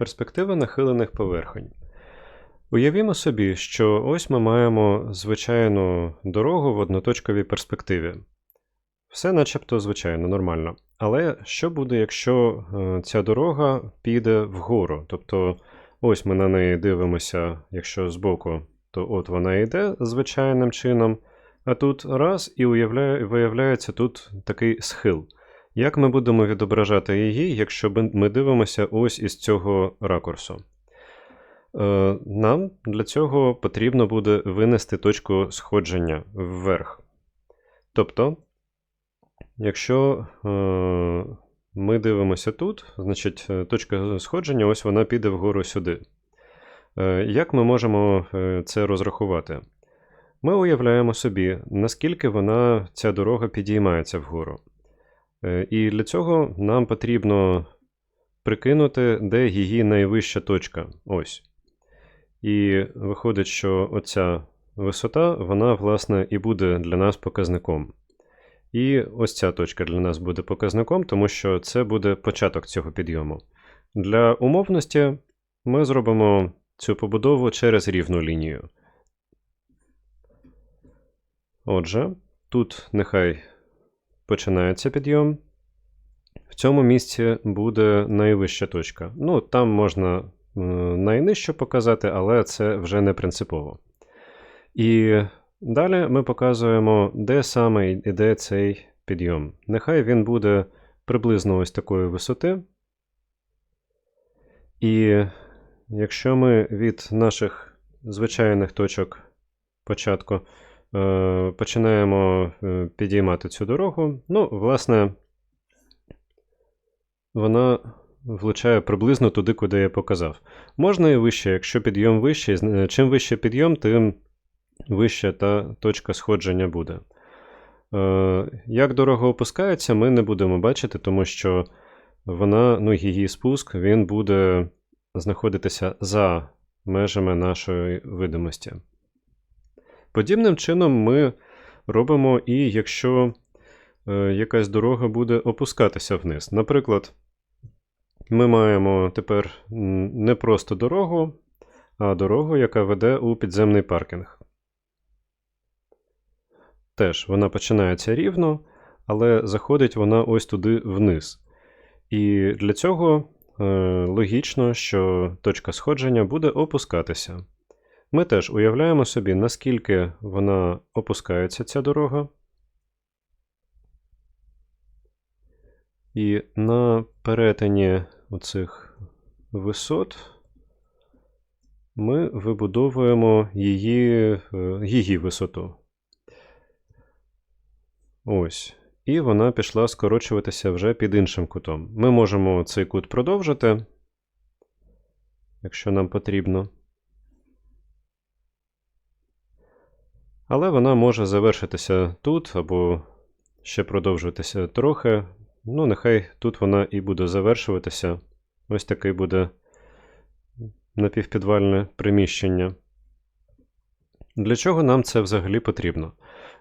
Перспектива нахилених поверхонь. Уявімо собі, що ось ми маємо звичайну дорогу в одноточковій перспективі. Все начебто звичайно, нормально. Але що буде, якщо е, ця дорога піде вгору? Тобто, ось ми на неї дивимося, якщо збоку, то от вона йде звичайним чином, а тут раз і виявляється тут такий схил. Як ми будемо відображати її, якщо ми дивимося ось із цього ракурсу? Е, нам для цього потрібно буде винести точку сходження вверх. Тобто, якщо е, ми дивимося тут, значить е, точка сходження ось вона піде вгору сюди. Як ми можемо це розрахувати? Ми уявляємо собі, наскільки вона, ця дорога підіймається вгору. І для цього нам потрібно прикинути, де її найвища точка. Ось. І виходить, що оця висота, вона, власне, і буде для нас показником. І ось ця точка для нас буде показником, тому що це буде початок цього підйому. Для умовності ми зробимо цю побудову через рівну лінію. Отже, тут нехай починається підйом. В цьому місці буде найвища точка. Ну, там можна Е, найнижче показати, але це вже не принципово. І далі ми показуємо, де саме йде цей підйом. Нехай він буде приблизно ось такої висоти. І якщо ми від наших звичайних точок початку починаємо е, підіймати цю дорогу, ну, власне, вона влучає приблизно туди, куди я показав. Можна і вище, якщо підйом вищий, е, чим вище підйом, тим вища та точка сходження буде. Е, як дорога опускається, ми не будемо бачити, тому що вона, ну, її спуск він буде знаходитися за межами нашої видимості. Подібним чином ми робимо і якщо е, якась дорога буде опускатися вниз. Наприклад, ми маємо тепер не просто дорогу, а дорогу, яка веде у підземний паркінг. Теж вона починається рівно, але заходить вона ось туди вниз. І для цього е, логічно, що точка сходження буде опускатися. Ми теж уявляємо собі, наскільки вона опускається, ця дорога. І на перетині оцих висот ми вибудовуємо її, е, її висоту. Ось. І вона пішла скорочуватися вже під іншим кутом. Ми можемо цей кут продовжити, якщо нам потрібно. Але вона може завершитися тут або ще продовжуватися трохи. Ну, нехай тут вона і буде завершуватися. Ось такий буде напівпідвальне приміщення. Для чого нам це взагалі потрібно?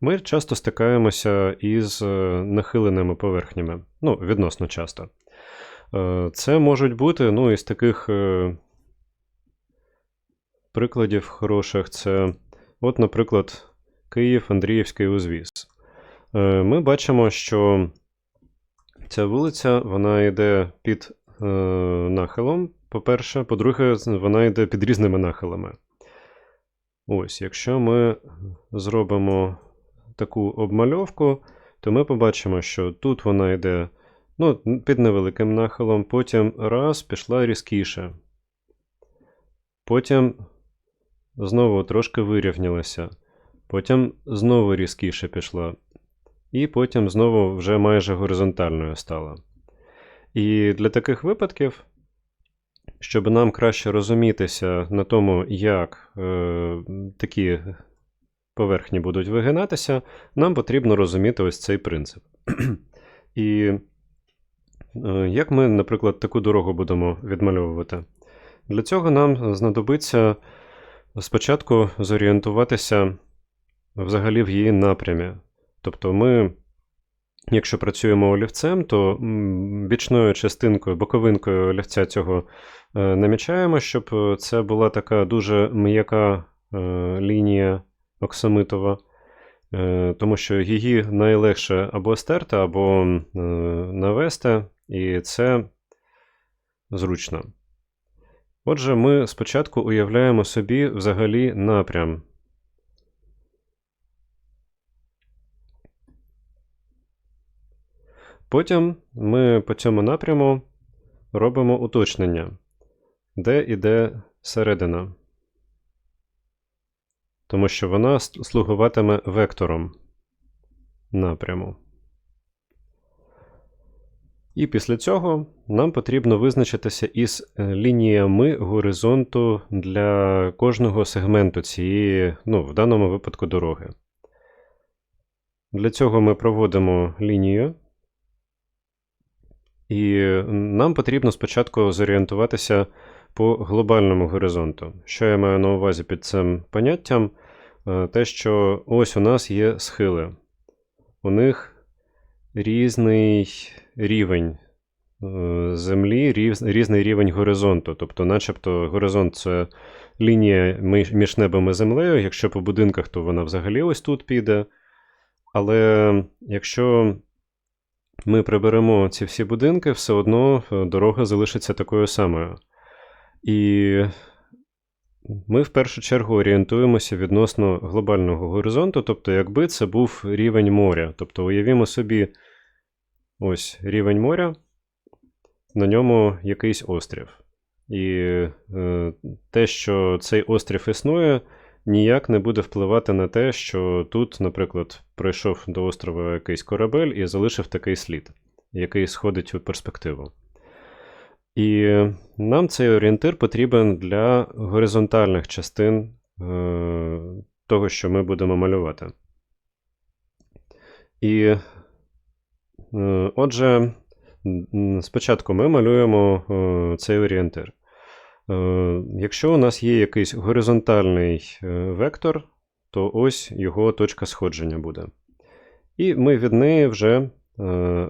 Ми часто стикаємося із е, нахиленими поверхнями. Ну, відносно часто. Е, це можуть бути ну, із таких е, прикладів хороших. Це, от, наприклад, Київ Андріївський узвіз. Ми бачимо, що Ця вулиця вона йде під е, нахилом, по-перше, по-друге, вона йде під різними нахилами. Ось, якщо ми зробимо таку обмальовку, то ми побачимо, що тут вона йде ну, під невеликим нахилом, потім раз пішла різкіше. Потім знову трошки вирівнялася. Потім знову різкіше пішла і потім знову вже майже горизонтальною стала. І для таких випадків, щоб нам краще розумітися на тому, як е, такі поверхні будуть вигинатися, нам потрібно розуміти ось цей принцип. І е, як ми, наприклад, таку дорогу будемо відмальовувати? Для цього нам знадобиться спочатку зорієнтуватися взагалі в її напрямі. Тобто ми якщо працюємо олівцем, то бічною частинкою, боковинкою олівця цього е, намічаємо, щоб е, це була така дуже м'яка е, лінія оксамитова, тому що її найлегше або стерти, або навести, і це зручно. Отже, ми спочатку уявляємо собі взагалі напрям. Потім ми по цьому напряму робимо уточнення, де йде середина. Тому що вона слугуватиме вектором напряму. І після цього нам потрібно визначитися із е, лініями горизонту для кожного сегменту цієї, ну, в даному випадку, дороги. Для цього ми проводимо лінію. І нам потрібно спочатку зорієнтуватися по глобальному горизонту. Що я маю на увазі під цим поняттям? Е, Те, що ось у нас є схили. У них різний рівень е, землі, різний рівень горизонту. Тобто, начебто, горизонт це лінія між небом і землею. Якщо по будинках, то вона взагалі ось тут піде. Але якщо ми приберемо ці всі будинки, все одно е, дорога залишиться такою самою. І ми в першу чергу орієнтуємося відносно глобального горизонту, тобто, якби це був рівень моря. Тобто, уявімо собі ось рівень моря, на ньому якийсь острів. І е, те, що цей острів існує, ніяк не буде впливати на те, що тут, наприклад, пройшов до острова якийсь корабель і залишив такий слід, який сходить у перспективу. І нам цей орієнтир потрібен для горизонтальних частин е, того, що ми будемо малювати. І е, отже, спочатку ми малюємо е, цей орієнтир. Е, Якщо у нас є якийсь горизонтальний е, вектор, то ось його точка сходження буде. І ми від неї вже, е,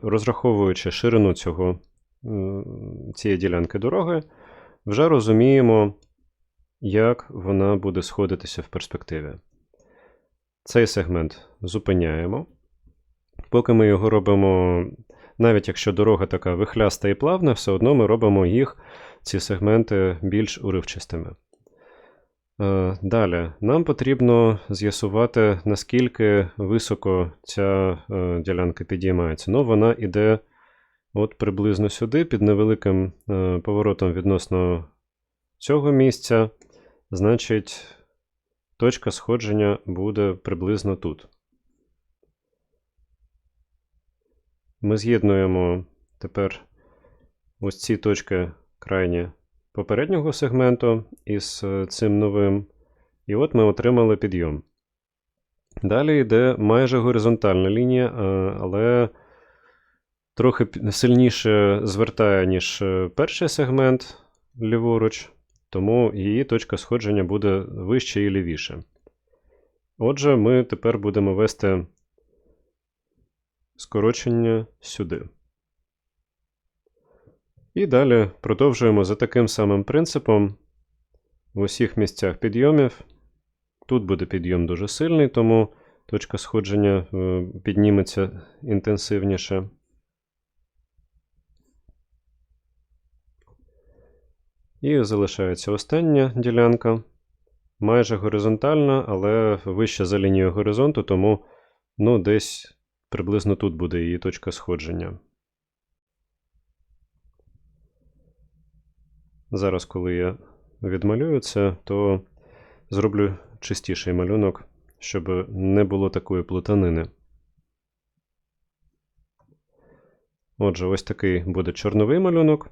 розраховуючи ширину цього, цієї ділянки дороги, вже розуміємо, як вона буде сходитися в перспективі. Цей сегмент зупиняємо. Поки ми його робимо, навіть якщо дорога така вихляста і плавна, все одно ми робимо їх, ці сегменти, більш уривчастими. Е, Далі, нам потрібно з'ясувати, наскільки високо ця е, ділянка підіймається. Ну, вона йде от приблизно сюди, під невеликим е, поворотом відносно цього місця. Значить, точка сходження буде приблизно тут. Ми з'єднуємо тепер ось ці точки крайні попереднього сегменту із е, цим новим. І от ми отримали підйом. Далі йде майже горизонтальна лінія, е, але трохи сильніше звертає, ніж е, перший сегмент ліворуч, тому її точка сходження буде вище і лівіше. Отже, ми тепер будемо вести скорочення сюди. І далі продовжуємо за таким самим принципом в усіх місцях підйомів. Тут буде підйом дуже сильний, тому точка сходження е, підніметься інтенсивніше. І залишається остання ділянка. Майже горизонтальна, але вище за лінією горизонту, тому ну, десь приблизно тут буде її точка сходження. Зараз, коли я відмалюю це, то зроблю чистіший малюнок, щоб не було такої плутанини. Отже, ось такий буде чорновий малюнок.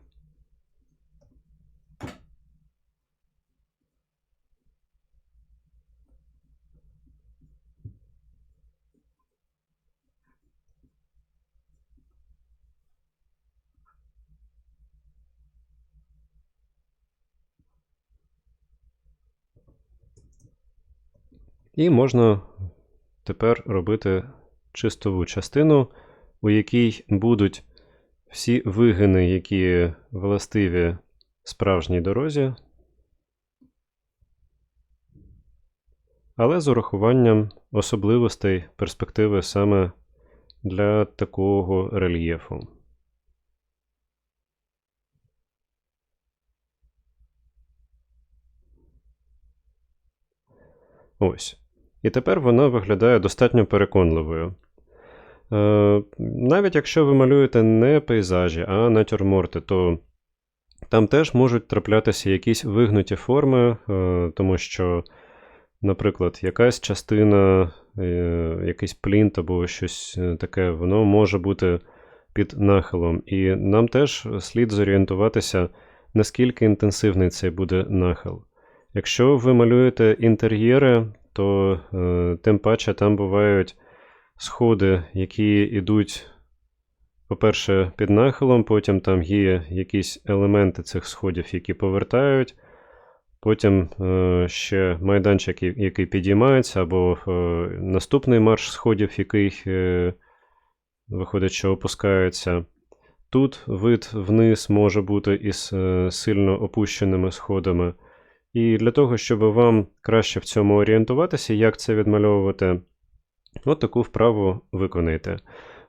І можна тепер робити чистову частину у якій будуть всі вигини, які властиві справжній дорозі, але з урахуванням особливостей перспективи саме для такого рельєфу. Ось. І тепер вона виглядає достатньо переконливою. Е, навіть якщо ви малюєте не пейзажі, а натюрморти, то там теж можуть траплятися якісь вигнуті форми, е, тому що, наприклад, якась частина, е, якийсь плінт або щось е, таке, воно може бути під нахилом. І нам теж слід зорієнтуватися, наскільки інтенсивний цей буде нахил. Якщо ви малюєте інтер'єри, то е, тим паче там бувають сходи, які йдуть, по-перше, під нахилом, потім там є якісь елементи цих сходів, які повертають. Потім е, ще майданчик, який- підіймається, або е, наступний марш сходів, який е, виходить, що опускається. Тут вид вниз може бути із е, сильно опущеними сходами. І для того, щоб вам краще в цьому орієнтуватися, як це відмальовувати, от таку вправу виконайте.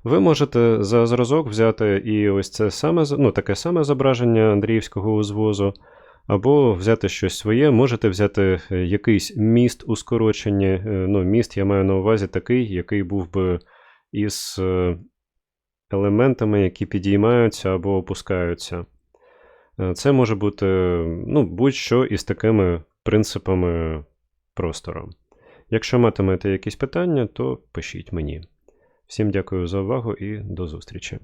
Ви можете за зразок взяти і ось це саме, ну, таке саме зображення Андріївського узвозу, або взяти щось своє, можете взяти е, якийсь міст у скороченні. Е, Ну, міст я маю на увазі такий, який був би із е, елементами, які підіймаються або опускаються. Е, Це може бути ну, будь-що із такими принципами простору. Якщо матимете якісь питання, то пишіть мені. Всім дякую за увагу і до зустрічі.